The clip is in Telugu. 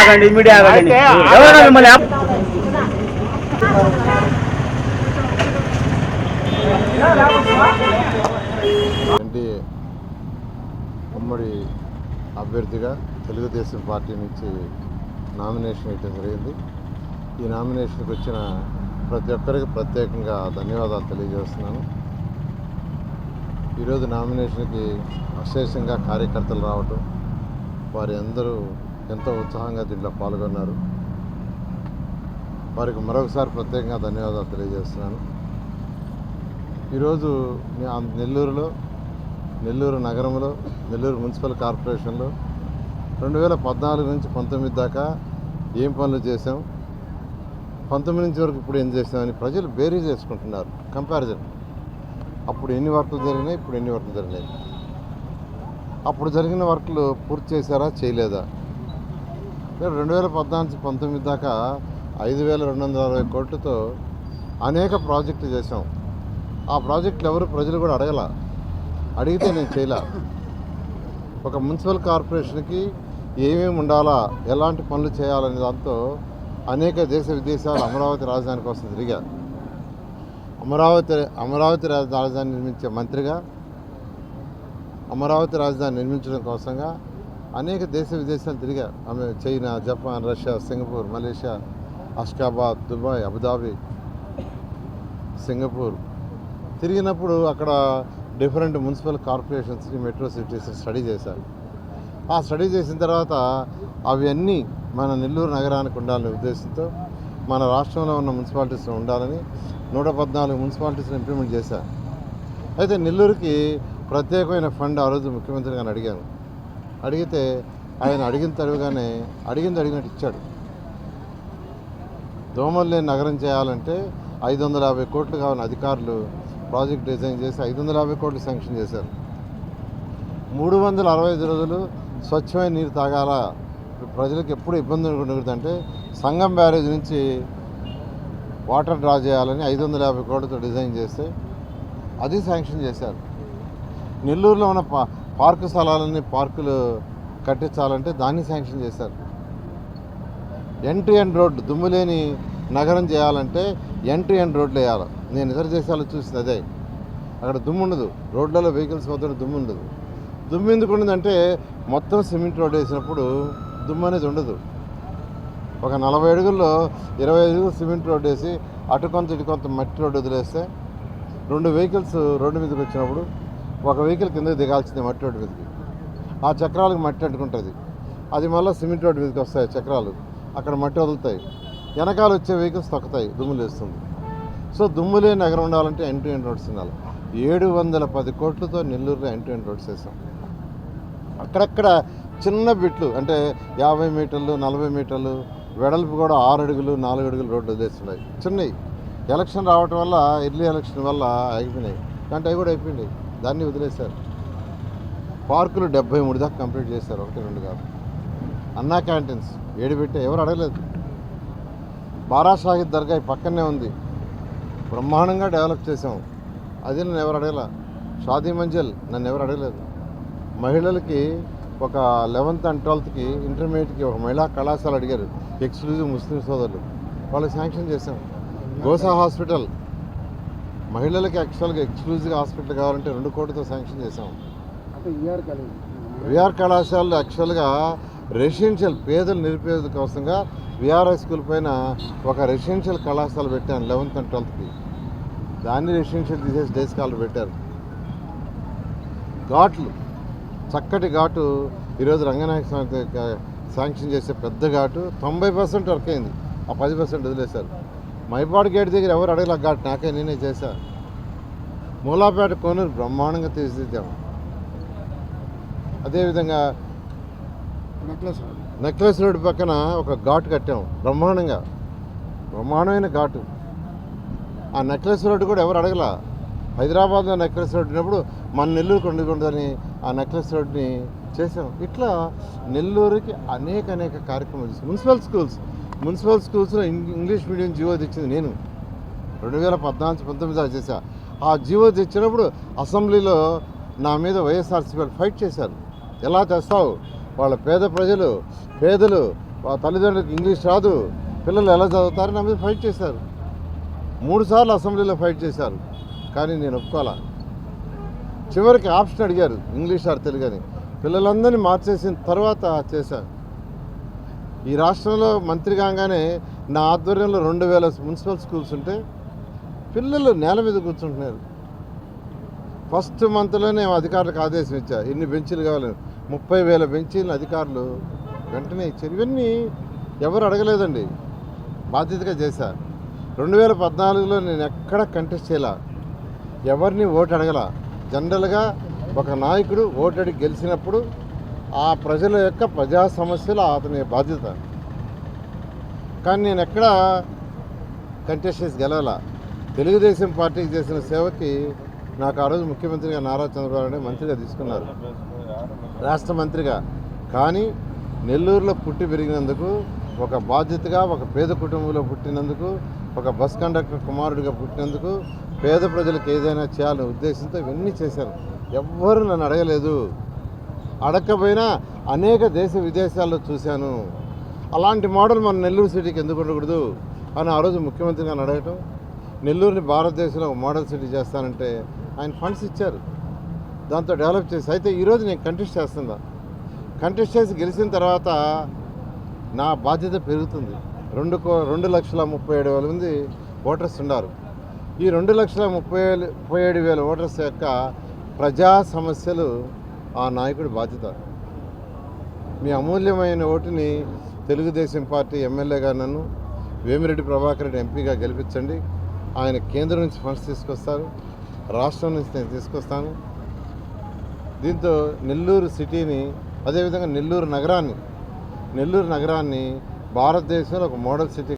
ఆగండి మీడియా ఆగండి. ఎవరైనా మిమ్మల్ని ఆప్- ఎన్డీఏ ఉమ్మడి అభ్యర్థిగా తెలుగుదేశం పార్టీ నుంచి నామినేషన్ ఇవ్వడం జరిగింది. ఈ నామినేషన్కి వచ్చిన ప్రతి ఒక్కరికి ప్రత్యేకంగా ధన్యవాదాలు తెలియజేస్తున్నాను. ఈరోజు నామినేషన్కి అశేషంగా కార్యకర్తలు రావటం వారి అందరూ ఎంతో ఉత్సాహంగా దీంట్లో పాల్గొన్నారు. వారికి మరొకసారి ప్రత్యేకంగా ధన్యవాదాలు తెలియజేస్తున్నాను. ఈరోజు నెల్లూరులో నెల్లూరు నగరంలో నెల్లూరు మున్సిపల్ కార్పొరేషన్లో రెండు వేల పద్నాలుగు నుంచి పంతొమ్మిది దాకా ఏం పనులు చేసాం పంతొమ్మిది నుంచి వరకు ఇప్పుడు ఏం చేసామని ప్రజలు బేరీ చేసుకుంటున్నారు కంపారిజన్. అప్పుడు ఎన్ని వర్కులు జరిగినాయి? ఇప్పుడు ఎన్ని వర్కులు జరిగినాయి? అప్పుడు జరిగిన వర్కులు పూర్తి చేశారా? చేయలేదా? రెండు వేల పద్నాలుగు పంతొమ్మిది దాకా ఐదు వేల రెండు వందల అరవై కోట్లతో అనేక ప్రాజెక్టులు చేసాం ఆ ప్రాజెక్టులు ఎవరు? ప్రజలు కూడా అడగల. అడిగితే నేను చేయలే. ఒక మున్సిపల్ కార్పొరేషన్కి ఏమేమి ఉండాలా? ఎలాంటి పనులు చేయాలనే దాంతో అనేక దేశ విదేశాలు అమరావతి రాజధాని కోసం తిరిగా. అమరావతి అమరావతి రాజ- రాజధాని నిర్మించే మంత్రిగా అమరావతి రాజధాని నిర్మించడం కోసంగా అనేక దేశ విదేశాలు తిరిగా ఆమె China Japan Russia Singapore Malaysia Ashgabat Dubai Abu Dhabi Singapore తిరిగినప్పుడు అక్కడ డిఫరెంట్ మున్సిపల్ కార్పొరేషన్స్ని మెట్రో సిటీస్ స్టడీ చేశారు. ఆ స్టడీ చేసిన తర్వాత అవన్నీ మన నెల్లూరు నగరానికి ఉండాలనే ఉద్దేశంతో మన రాష్ట్రంలో ఉన్న మున్సిపాలిటీస్లో ఉండాలని నూట పద్నాలుగు మున్సిపాలిటీస్ని ఇంప్లిమెంట్ చేశారు అయితే నెల్లూరుకి ప్రత్యేకమైన ఫండ్ ఆ రోజు ముఖ్యమంత్రి గారిని అడిగాను. అడిగితే ఆయన అడిగిన తరువుగానే అడిగింది అడిగినట్టు ఇచ్చాడు. దోమలు లేని నగరం చేయాలంటే ఐదు వందల యాభై కోట్లు కావాలని అధికారులు ప్రాజెక్ట్ డిజైన్ చేసి ఐదు వందల యాభై కోట్లు శాంక్షన్ చేశారు. మూడు వందల అరవై ఐదు రోజులు స్వచ్ఛమైన నీరు తాగాల? ప్రజలకు ఎప్పుడు ఇబ్బంది ఉండకూడదంటే సంగం బ్యారేజ్ నుంచి వాటర్ డ్రా చేయాలని ఐదు వందల యాభై కోట్లతో డిజైన్ చేస్తే అది శాంక్షన్ చేశారు. నెల్లూరులో ఉన్న పా పార్కు స్థలాలని పార్కులు కట్టించాలంటే దాన్ని శాంక్షన్ చేశారు. ఎంట్రీ అండ్ రోడ్డు దుమ్ము లేని నగరం చేయాలంటే ఎంట్రీ అండ్ రోడ్లు వేయాలి. నేను ఇతర దేశాల్లో చూసింది అదే. అక్కడ దుమ్ము ఉండదు. రోడ్లలో వెహికల్స్ పోతే దుమ్ము ఉండదు. దుమ్ము ఎందుకు ఉండదంటే మొత్తం సిమెంట్ రోడ్ వేసినప్పుడు దుమ్ము అనేది ఉండదు. ఒక నలభై అడుగుల్లో ఇరవై అడుగులు సిమెంట్ రోడ్డు వేసి అటు కొంత ఇటు కొంత మట్టి రోడ్డు వదిలేస్తే రెండు వెహికల్స్ రోడ్డు మీదకి వచ్చినప్పుడు ఒక వెహికల్ కిందకి దిగాల్సింది మట్టి రోడ్డు మీదకి. ఆ చక్రాలకు మట్టి అంటుకుంటుంది. అది మళ్ళీ సిమెంట్ రోడ్డు మీదకి వస్తాయి చక్రాలు. అక్కడ మట్టి వదులుతాయి. వెనకాల వచ్చే వెహికల్స్ తొక్కుతాయి. దుమ్ములు వేస్తుంది సో దుమ్ము లేని నగరం ఉండాలంటే ఎన్ టు ఎన్ రోడ్స్ ఉండాలి. ఏడు వందల పది కోట్లతో నెల్లూరులో ఎన్ టు ఎన్ రోడ్స్ వేసాం అక్కడక్కడ చిన్న బిట్లు అంటే యాభై మీటర్లు నలభై మీటర్లు వెడల్పు కూడా ఆరు అడుగులు నాలుగు అడుగులు రోడ్లు వదిలేస్తున్నాయి. చిన్నవి ఎలక్షన్ రావటం వల్ల ఎర్లీ ఎలక్షన్ వల్ల అయిపోయినాయి అంటే అవి కూడా అయిపోయినాయి. దాన్ని వదిలేశారు. పార్కులు డెబ్బై మూడు దాకా కంప్లీట్ చేశారు. ఒకటి రెండు కాదు. అన్నా క్యాంటీన్స్ ఏడు పెట్టే ఎవరు అడగలేదు. బారాసాహిద్ దర్గా పక్కనే ఉంది. బ్రహ్మాండంగా డెవలప్ చేసాం అది నన్ను ఎవరు అడగల? షాదీ మంజల్ నన్ను ఎవరు అడగలేదు. మహిళలకి ఒక లెవెన్త్ అండ్ ట్వెల్త్కి ఇంటర్మీడియట్కి ఒక మహిళా కళాశాల అడిగారు. ఎక్స్క్లూజివ్ ముస్లిం సోదరులు. వాళ్ళకి శాంక్షన్ చేసాం గోసా హాస్పిటల్. మహిళలకి యాక్చువల్గా ఎక్స్క్లూజివ్ హాస్పిటల్ కావాలంటే రెండు కోట్లతో శాంక్షన్ చేసాం విఆర్ కళాశాలలో యాక్చువల్గా రెసిడెన్షియల్ పేదలు నిరుపేదల కోసంగా విఆర్ఐ స్కూల్ పైన ఒక రెసిడెన్షియల్ కళాశాల పెట్టాను లెవెన్త్ అండ్ ట్వెల్త్కి దాన్ని రెసిడెన్షియల్ తీసేసి డే స్కాలర్ పెట్టారు. ఘాట్లు చక్కటి ఘాటు ఈరోజు రంగనాయక స్వామి శాంక్షన్ చేసే పెద్ద ఘాటు. తొంభై పర్సెంట్ వర్క్ అయింది. ఆ పది పర్సెంట్ వదిలేశారు. మైపాడు గేట్ దగ్గర ఎవరు అడగల ఘాట్? నాకే నేనే చేశా. మూలాపేట కోనూరు బ్రహ్మాండంగా తీర్చిదిద్దాము అదేవిధంగా నెక్లెస్ రోడ్. పక్కన ఒక ఘాట్ కట్టాం. బ్రహ్మాండంగా. బ్రహ్మాండమైన ఘాటు. ఆ నెక్లెస్ రోడ్డు కూడా ఎవరు అడగల? హైదరాబాద్లో నెక్లెస్ రోడ్ ఉన్నప్పుడు మన నెల్లూరుకు ఉండకూడదని ఆ నెక్లెస్ రోడ్ని చేసాం ఇట్లా నెల్లూరుకి అనేక అనేక కార్యక్రమాలు మున్సిపల్ స్కూల్స్ మున్సిపల్ స్కూల్స్లో ఇంగ్- ఇంగ్లీష్ మీడియం జీవో తెచ్చింది నేను. రెండు వేల పద్నాలుగు పంతొమ్మిది దాకా చేశా. ఆ జీవో తెచ్చినప్పుడు అసెంబ్లీలో నా మీద వైఎస్ఆర్సీ వాళ్ళు ఫైట్ చేశారు. ఎలా చేస్తావు? వాళ్ళ పేద ప్రజలు పేదలు తల్లిదండ్రులకు ఇంగ్లీష్ రాదు పిల్లలు ఎలా చదువుతారు నా మీద ఫైట్ చేశారు. మూడు సార్లు అసెంబ్లీలో ఫైట్ చేశారు. కానీ నేను ఒప్పుకోవాలా చివరికి ఆప్షన్ అడిగారు ఇంగ్లీష్ ఆర్ తెలుగు అని పిల్లలందరినీ మార్చేసిన తర్వాత చేశాను ఈ రాష్ట్రంలో మంత్రి కాగానే నా ఆధ్వర్యంలో రెండు వేల మున్సిపల్ స్కూల్స్ ఉంటే పిల్లలు నేల మీద కూర్చుంటున్నారు. ఫస్ట్ మంత్లోనే అధికారులకు ఆదేశం ఇచ్చా ఎన్ని బెంచీలు కావాలి? ముప్పై వేల బెంచీలు అధికారులు వెంటనే ఇచ్చారు. ఇవన్నీ ఎవరు అడగలేదండి. బాధ్యతగా చేశా రెండు వేల పద్నాలుగులో నేను ఎక్కడ కంటెస్ట్ చేయలా? ఎవరిని ఓటు అడగల? జనరల్గా ఒక నాయకుడు ఓటడి గెలిచినప్పుడు ఆ ప్రజల యొక్క ప్రజా సమస్యలు అతని బాధ్యత. కానీ నేను ఎక్కడ కంటెస్టెన్స్ గెలవాల. తెలుగుదేశం పార్టీకి చేసిన సేవకి నాకు ఆ రోజు ముఖ్యమంత్రిగా నారా చంద్రబాబు మంత్రిగా తీసుకున్నారు. రాష్ట్ర మంత్రిగా. కానీ నెల్లూరులో పుట్టి పెరిగినందుకు ఒక బాధ్యతగా ఒక పేద కుటుంబంలో పుట్టినందుకు ఒక బస్ కండక్టర్ కుమారుడిగా పుట్టినందుకు పేద ప్రజలకు ఏదైనా చేయాలనే ఉద్దేశంతో ఇవన్నీ చేశాను ఎవ్వరు నన్ను అడగలేదు. అడగకపోయినా అనేక దేశ విదేశాల్లో చూశాను. అలాంటి మోడల్ మన నెల్లూరు సిటీకి ఎందుకు ఉండకూడదు అని ఆ రోజు ముఖ్యమంత్రి గారిని అడగటం నెల్లూరుని భారతదేశంలో ఒక మోడల్ సిటీ చేస్తానంటే ఆయన ఫండ్స్ ఇచ్చారు. దాంతో డెవలప్ చేసి అయితే ఈరోజు నేను కంటెస్ట్ చేస్తుందా కంటెస్ట్ చేసి గెలిచిన తర్వాత నా బాధ్యత పెరుగుతుంది. రెండు కో రెండు లక్షల ముప్పై ఏడు వేల మంది ఓటర్స్ ఉన్నారు. ఈ రెండు లక్షల ముప్పై వేలు ముప్పై ఏడు వేల ఓటర్స్ యొక్క ప్రజా సమస్యలు ఆ నాయకుడి బాధ్యత. మీ అమూల్యమైన ఓటుని తెలుగుదేశం పార్టీ ఎమ్మెల్యేగా నన్ను వేమిరెడ్డి ప్రభాకర్ రెడ్డి ఎంపీగా గెలిపించండి. ఆయన కేంద్రం నుంచి ఫండ్స్ తీసుకొస్తారు. రాష్ట్రం నుంచి నేను తీసుకొస్తాను. దీంతో నెల్లూరు సిటీని అదేవిధంగా నెల్లూరు నగరాన్ని నెల్లూరు నగరాన్ని భారతదేశంలో ఒక మోడల్ సిటీ